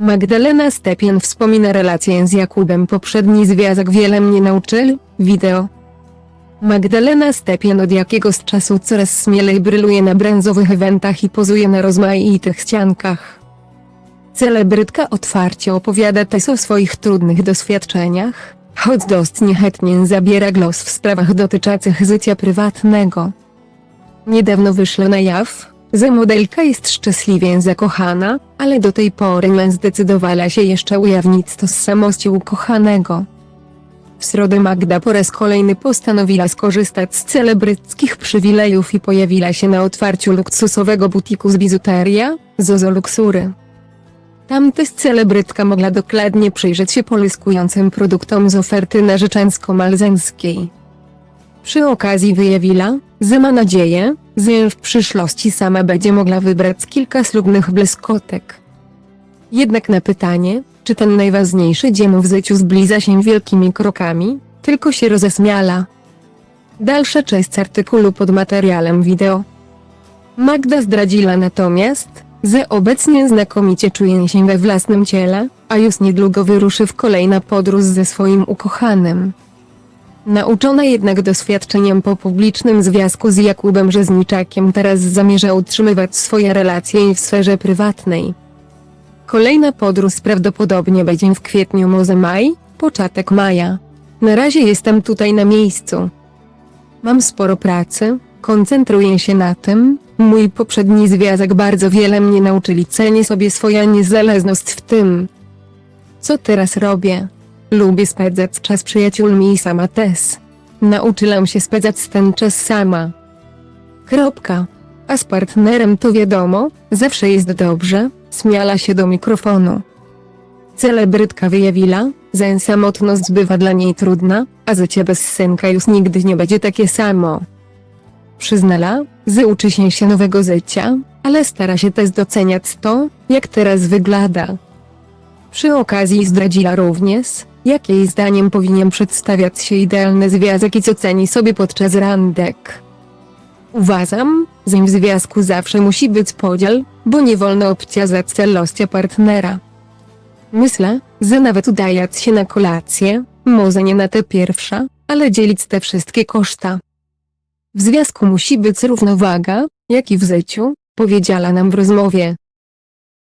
Magdalena Stepien wspomina relację z Jakubem poprzedni związek wiele mnie nauczył, wideo. Magdalena Stepien od jakiegoś czasu coraz śmielej bryluje na bręzowych eventach i pozuje na rozmaitych ściankach. Celebrytka otwarcie opowiada też o swoich trudnych doświadczeniach, choć dość niechętnie zabiera głos w sprawach dotyczących życia prywatnego. Niedawno wyszło na jaw, że modelka jest szczęśliwie zakochana, ale do tej pory nie zdecydowała się jeszcze ujawnić tożsamości ukochanego. W środę Magda po raz kolejny postanowiła skorzystać z celebryckich przywilejów i pojawiła się na otwarciu luksusowego butiku z bizuteria, Zozo Luxury. Tam celebrytka mogła dokładnie przyjrzeć się połyskującym produktom z oferty narzeczeńsko-malzeńskiej. Przy okazji wyjawiła, że ma nadzieję, że w przyszłości sama będzie mogła wybrać kilka ślubnych bleskotek. Jednak na pytanie, czy ten najważniejszy dzień w życiu zbliża się wielkimi krokami, tylko się rozesmiała. Dalsza część artykułu pod materiałem wideo. Magda zdradziła natomiast, że obecnie znakomicie czuje się we własnym ciele, a już niedługo wyruszy w kolejna podróż ze swoim ukochanym. Nauczona jednak doświadczeniem po publicznym związku z Jakubem Rzezniczakiem teraz zamierza utrzymywać swoje relacje w sferze prywatnej. Kolejna podróż prawdopodobnie będzie w kwietniu może maj, początek maja. Na razie jestem tutaj na miejscu. Mam sporo pracy, koncentruję się na tym, mój poprzedni związek bardzo wiele mnie nauczyli cenię sobie swoją niezależność w tym, co teraz robię. Lubię spędzać czas przyjaciółmi i sama też. Nauczyłam się spędzać ten czas sama. Kropka. A z partnerem to wiadomo, zawsze jest dobrze, śmiała się do mikrofonu. Celebrytka wyjawiła, że samotność bywa dla niej trudna, a życie bez synka już nigdy nie będzie takie samo. Przyznała, że uczy się się nowego życia, ale stara się też doceniać to, jak teraz wygląda. Przy okazji zdradziła również, jak jej zdaniem powinien przedstawiać się idealny związek i co ceni sobie podczas randek. Uważam, że w związku zawsze musi być podział, bo nie wolno obciążać celości partnera. Myślę, że nawet udając się na kolację, może nie na tę pierwsza, ale dzielić te wszystkie koszta. W związku musi być równowaga, jak i w życiu, powiedziała nam w rozmowie.